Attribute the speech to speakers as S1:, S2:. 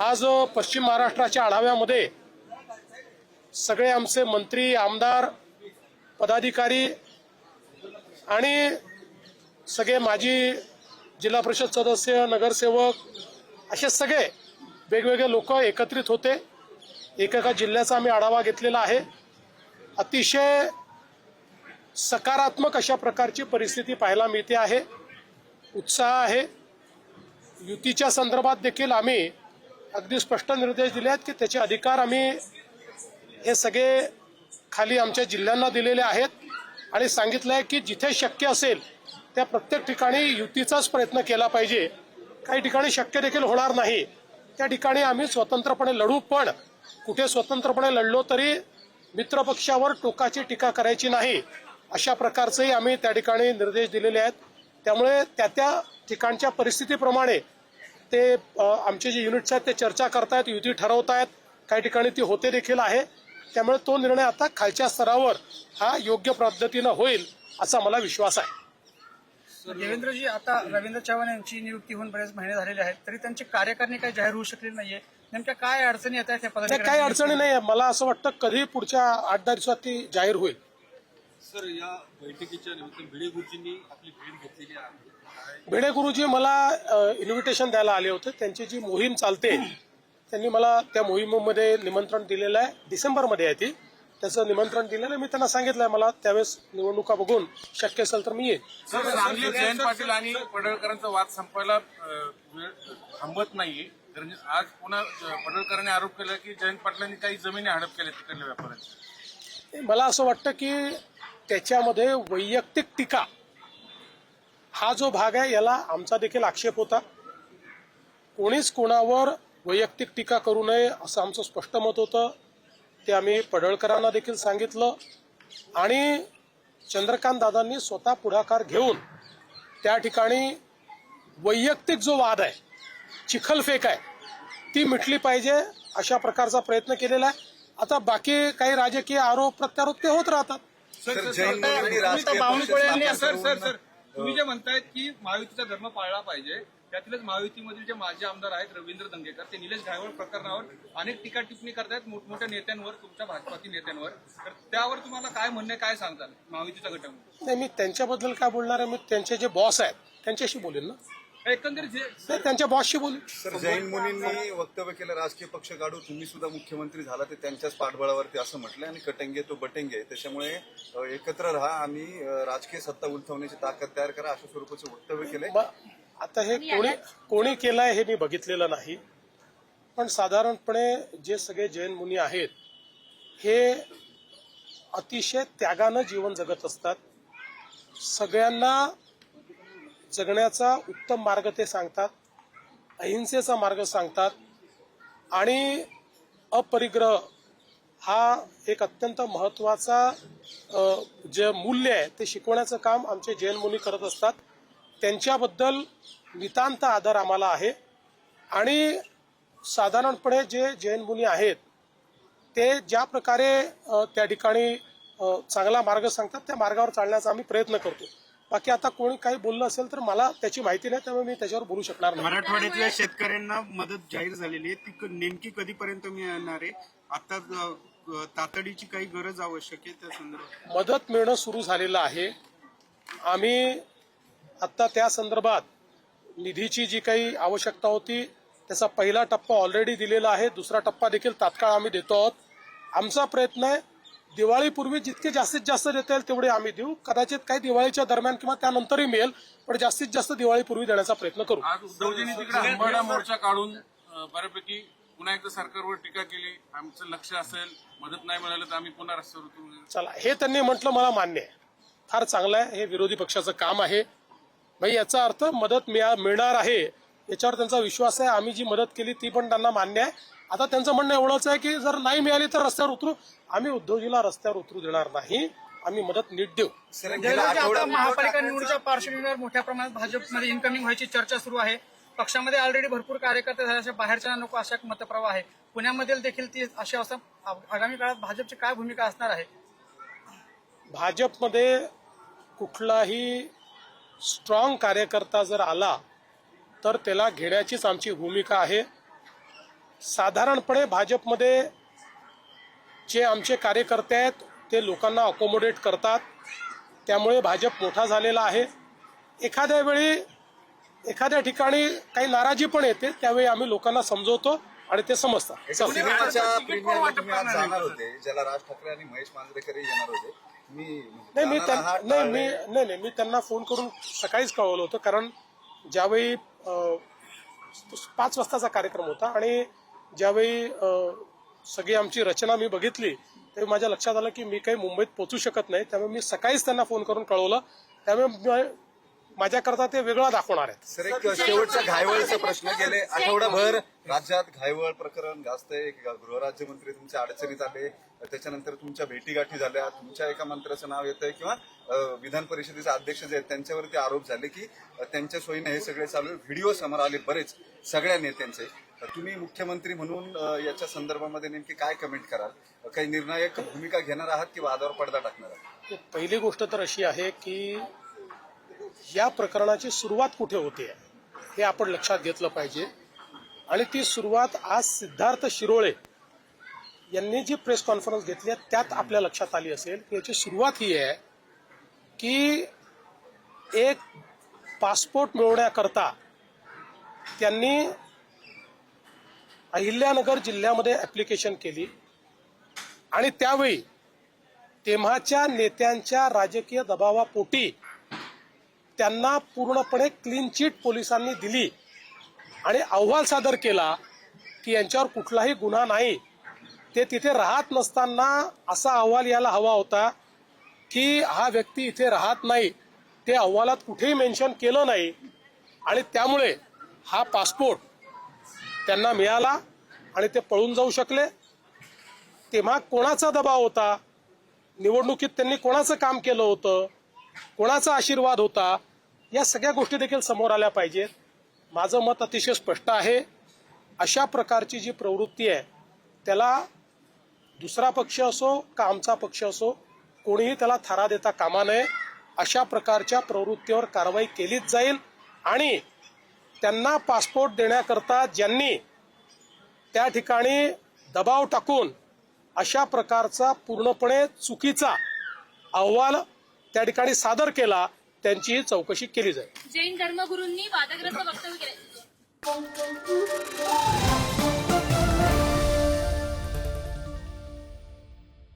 S1: आज पश्चिम महाराष्ट्राच्या आढाव्यामध्ये सगळे आमचे मंत्री आमदार पदाधिकारी आणि सगळे माजी जिल्हा परिषद सदस्य नगरसेवक असे सगळे वेगवेगळे लोक एकत्रित होते. एकेका जिल्ह्याचा आम्ही आढावा घेतलेला आहे. अतिशय सकारात्मक अशा प्रकारची परिस्थिती पाहायला मिळते आहे. उत्साह आहे. युतीच्या संदर्भात देखील आम्ही अगदी स्पष्ट निर्देश दिले आहेत की त्याचे अधिकार आम्ही हे सगळे खाली आमच्या जिल्ह्यांना दिलेले आहेत. आणि सांगितलं आहे की जिथे शक्य असेल त्या प्रत्येक ठिकाणी युतीचाच प्रयत्न केला पाहिजे. काही ठिकाणी शक्य देखील होणार नाही. त्या ठिकाणी आम्ही स्वतंत्रपणे लढू पण कुठे स्वतंत्रपणे लढलो तरी मित्रपक्षावर टोकाची टीका करायची नाही. अशा प्रकारचेही आम्ही त्या ठिकाणी निर्देश दिलेले आहेत. त्यामुळे त्या त्या ठिकाणच्या परिस्थितीप्रमाणे ते आमचे जे युनिट्स आहेत ते चर्चा करतायत युती ठरवतायत. काही ठिकाणी ती होते देखील आहे. त्यामुळे तो निर्णय आता खालच्या स्तरावर हा योग्य पद्धतीनं होईल असा मला विश्वास आहे.
S2: देवेंद्रजी आता रवींद्र चव्हाण यांची नियुक्ती होऊन बरेच महिने झालेले आहेत. तरी त्यांची कार्यकारिणी काही जाहीर होऊ शकलेली नाहीये. नेमक्या काय अडचणी येत आहेत
S1: काही अडचणी नाही आहे मला असं वाटतं कधी पुढच्या आठ दहा दिवसात ती जाहीर होईल.
S3: सर या बैठकीच्या निमित्त भिडे गुरुजींनी आपली भेट घेतलेली आहे.
S1: भिडे गुरुजी मला इन्व्हिटेशन द्यायला आले होते. त्यांची जी मोहीम चालते त्यांनी मला त्या मोहिमेमध्ये निमंत्रण दिलेलं आहे. डिसेंबरमध्ये आहे ती. त्याचं निमंत्रण दिलेलं आहे मी त्यांना सांगितलंय मला त्यावेळेस निवडणुका बघून शक्य असेल तर मी येईन.
S3: सांगलीत जयंत पाटील आणि पडळकरांचा वाद संपायला थांबत नाहीये. कारण आज पुन्हा पडळकरांनी आरोप केला की जयंत पाटलांनी काही जमिनी हडप केल्या तिकडल्या व्यापाऱ्यांच्या.
S1: मला असं वाटतं की त्याच्यामध्ये वैयक्तिक टीका हा जो भाग आहे याला आमचा देखील आक्षेप होता. कोणीच कोणावर वैयक्तिक टीका करू नये असं आमचं स्पष्ट मत होतं. ते आम्ही पडळकरांना देखील सांगितलं. आणि चंद्रकांत दादांनी स्वतः पुढाकार घेऊन त्या ठिकाणी वैयक्तिक जो वाद आहे चिखलफेक आहे ती मिटली पाहिजे अशा प्रकारचा प्रयत्न केलेला आहे. आता बाकी काही राजकीय आरोप प्रत्यारोप ते होत राहतात.
S4: तुम्ही जे म्हणतायत की महायुतीचा धर्म पाळला पाहिजे त्यातीलच महायुतीमधील जे माजी आमदार आहेत रवींद्र दंगेकर ते निलेश घायवळ प्रकरणावर अनेक टीका टिप्पणी करतायत मोठमोठ्या नेत्यांवर तुमच्या भाजपातील नेत्यांवर. तर त्यावर तुम्हाला काय म्हणणे काय सांगताल महायुतीचा घटक
S1: नाही मी त्यांच्याबद्दल काय बोलणार आहे मी त्यांचे जे बॉस आहेत त्यांच्याशी बोलेन ना.
S4: एकंदरीत
S1: त्यांच्या बॉसशी बोलेन
S5: सर जैन मुनींनी वक्तव्य केलं राजकीय पक्ष काढू तुम्ही सुद्धा मुख्यमंत्री झाला ते त्यांच्याच पाठबळावरती असं म्हटलं आणि कटंगे तो बटेंगे. त्याच्यामुळे एकत्र राहा आणि राजकीय सत्ता उलथवण्याची ताकद तयार करा अशा स्वरूपाचं वक्तव्य केलंय.
S1: आता हे कोणी कोणी केलंय हे मी बघितलेलं नाही. पण साधारणपणे जे सगळे जैन मुनी आहेत हे अतिशय त्यागानं जीवन जगत असतात. सगळ्यांना जगण्याचा उत्तम मार्ग ते सांगतात अहिंसेचा मार्ग सांगतात आणि अपरिग्रह हा एक अत्यंत महत्त्वाचा जे मूल्य आहे ते शिकवण्याचं काम आमचे जैन मुनी करत असतात. त्यांच्याबद्दल नितांत आदर आम्हाला आहे. आणि साधारणपणे जे जैन मुनी आहेत ते ज्या प्रकारे त्या ठिकाणी चांगला मार्ग सांगतात त्या मार्गावर चालण्याचा आम्ही प्रयत्न करतो. बाकी आता कोणी काही बोललं असेल तर मला त्याची माहिती नाही त्यामुळे मी त्याच्यावर बोलू शकणार नाही.
S6: मराठवाड्यातल्या शेतकऱ्यांना मदत जाहीर झालेली आहे. ती क- नेमकी कधीपर्यंत मिळणार आहे? आता तातडीची काही गरज आवश्यक आहे त्या संदर्भात?
S1: मदत मिळणं सुरू झालेलं आहे. आम्ही आत्ता त्या संदर्भात निधीची जी काही आवश्यकता होती त्याचा पहिला टप्पा ऑलरेडी दिलेला आहे. दुसरा टप्पा देखील तात्काळ आम्ही देतो आहोत. आमचा प्रयत्न आहे दिवाळीपूर्वी जितके जास्तीत जास्त देता येईल तेवढे आम्ही देऊ. कदाचित काही दिवाळीच्या दरम्यान किंवा त्यानंतरही मिळेल पण जास्तीत जास्त दिवाळीपूर्वी देण्याचा प्रयत्न करू.
S3: आज उद्धवजींनी तिकडे अंबाडा मोर्चा काढून अं, बऱ्यापैकी पुन्हा एकदा सरकारवर टीका केली. आमचं लक्ष असेल मदत नाही मिळालं तर आम्ही पुन्हा रस्त्यावर उतरू.
S1: चला हे त्यांनी म्हटलं मला मान्य आहे. फार चांगलं आहे हे विरोधी पक्षाचं काम आहे. भाई याचा अर्थ मदत मिळा मिळणार आहे. याच्यावर त्यांचा विश्वास आहे. आम्ही जी मदत केली ती पण त्यांना मान्य आहे. आता त्यांचं म्हणणं एवढंच आहे की जर नाही मिळाली तर रस्त्यावर उतरू. आम्ही उद्योगीला रस्त्यावर उतरू देणार नाही. आम्ही मदत नीट देऊ.
S2: महापालिका निवडणुकीच्या पार्श्वभूमीवर मोठ्या प्रमाणात भाजपमध्ये इन्कमिंग व्हायची चर्चा सुरू आहे. पक्षामध्ये ऑलरेडी भरपूर कार्यकर्ते झाल्याच्या बाहेरच्या नको अशा एक मतप्रवाह आहे. पुण्यामधील देखील ती अशी अवस्था. आगामी काळात भाजपची काय भूमिका असणार आहे?
S1: भाजपमध्ये कुठलाही स्ट्रॉंग कार्यकर्ता जर आला तर त्याला घेण्याचीच आमची भूमिका आहे. साधारणपणे भाजपमध्ये जे आमचे कार्यकर्ते आहेत ते लोकांना अकोमोडेट करतात. त्यामुळे भाजप मोठा झालेला आहे. एखाद्या वेळी एखाद्या ठिकाणी काही नाराजी पण येते त्यावेळी आम्ही लोकांना समजवतो आणि ते समजतात.
S5: एका
S1: चला.
S5: सिनेमाच्या प्रीमियरला तुम्ही आज जाणार होते ज्याला राज ठाकरे आणि महेश मांजरेकर येणार होते. मी
S1: नाही मी नाही मी. नाही नाही मी त्यांना फोन करून सकाळीच कळवलं होतं कारण ज्यावेळी पाच वाजताचा कार्यक्रम होता आणि ज्यावेळी सगळी आमची रचना मी बघितली तेव्हा माझ्या लक्षात आलं की मी काही मुंबईत पोचू शकत नाही. त्यामुळे मी सकाळीच त्यांना फोन करून कळवलं. त्यामुळे माझ्याकरता ते वेगळं दाखवणार आहेत.
S5: सर एक शेवटचा घायवळचा प्रश्न गेले. आठवडाभर राज्यात घायवळ प्रकरण गाजतंय गृहराज्यमंत्री तुमच्या अडचणीत आले. त्याच्यानंतर तुमच्या भेटीगाठी झाल्या. तुमच्या एका मंत्र्याचं नाव येतंय किंवा विधान परिषदेचे अध्यक्ष जे आहेत त्यांच्यावरती आरोप झाले की त्यांच्या सोयीने हे सगळे चालू. व्हिडिओ समोर आले बरेच सगळ्या नेत्यांचे. तुम्ही मुख्यमंत्री म्हणून याच्या संदर्भामध्ये नेमकी काय कमेंट कराल? काही निर्णायक भूमिका घेणार आहात की वादावर पडदा टाकणार आहात?
S1: पहिली गोष्ट तर अशी आहे की या प्रकरणाची सुरुवात कुठे होते हे आपण लक्षात घेतलं पाहिजे. आणि ती सुरुवात आज सिद्धार्थ शिरोळे यांनी जी प्रेस कॉन्फरन्स घेतली आहे त्यात आपल्या लक्षात आली असेल. की याची सुरुवात ही आहे की एक पासपोर्ट मिळवण्याकरता त्यांनी अहिल्यानगर जिल्ह्यामध्ये ऍप्लिकेशन केली. आणि त्यावेळी तेव्हाच्या नेत्यांच्या राजकीय दबावापोटी त्यांना पूर्णपणे क्लीन चिट पोलिसांनी दिली. आणि अहवाल सादर केला की यांच्यावर कुठलाही गुन्हा नाही. ते तिथे राहत नसताना असा अहवाल यायला हवा होता की हा व्यक्ती इथे राहत नाही. ते अहवालात कुठेही मेन्शन केलं नाही. आणि त्यामुळे हा पासपोर्ट त्यांना मिळाला आणि ते पळून जाऊ शकले. तेव्हा कोणाचा दबाव होता? निवडणुकीत त्यांनी कोणाचं काम केलं होतं? कोणाचा आशीर्वाद होता? या सगळ्या गोष्टी देखील समोर आल्या पाहिजेत. माझं मत अतिशय स्पष्ट आहे. अशा प्रकारची जी प्रवृत्ती आहे त्याला दुसरा पक्ष असो का आमचा पक्ष असो कोणीही त्याला थारा देता कामा नये. अशा प्रकारच्या प्रवृत्तीवर कारवाई केलीच जाईल आणि त्यांना पासपोर्ट देण्याकरता ज्यांनी त्या ठिकाणी दबाव टाकून अशा प्रकारचा पूर्णपणे चुकीचा अहवाल त्या ठिकाणी सादर केला त्यांचीही चौकशी केली जाईल.
S7: जैन धर्मगुरूंनी वादग्रस्त वक्तव्य केले.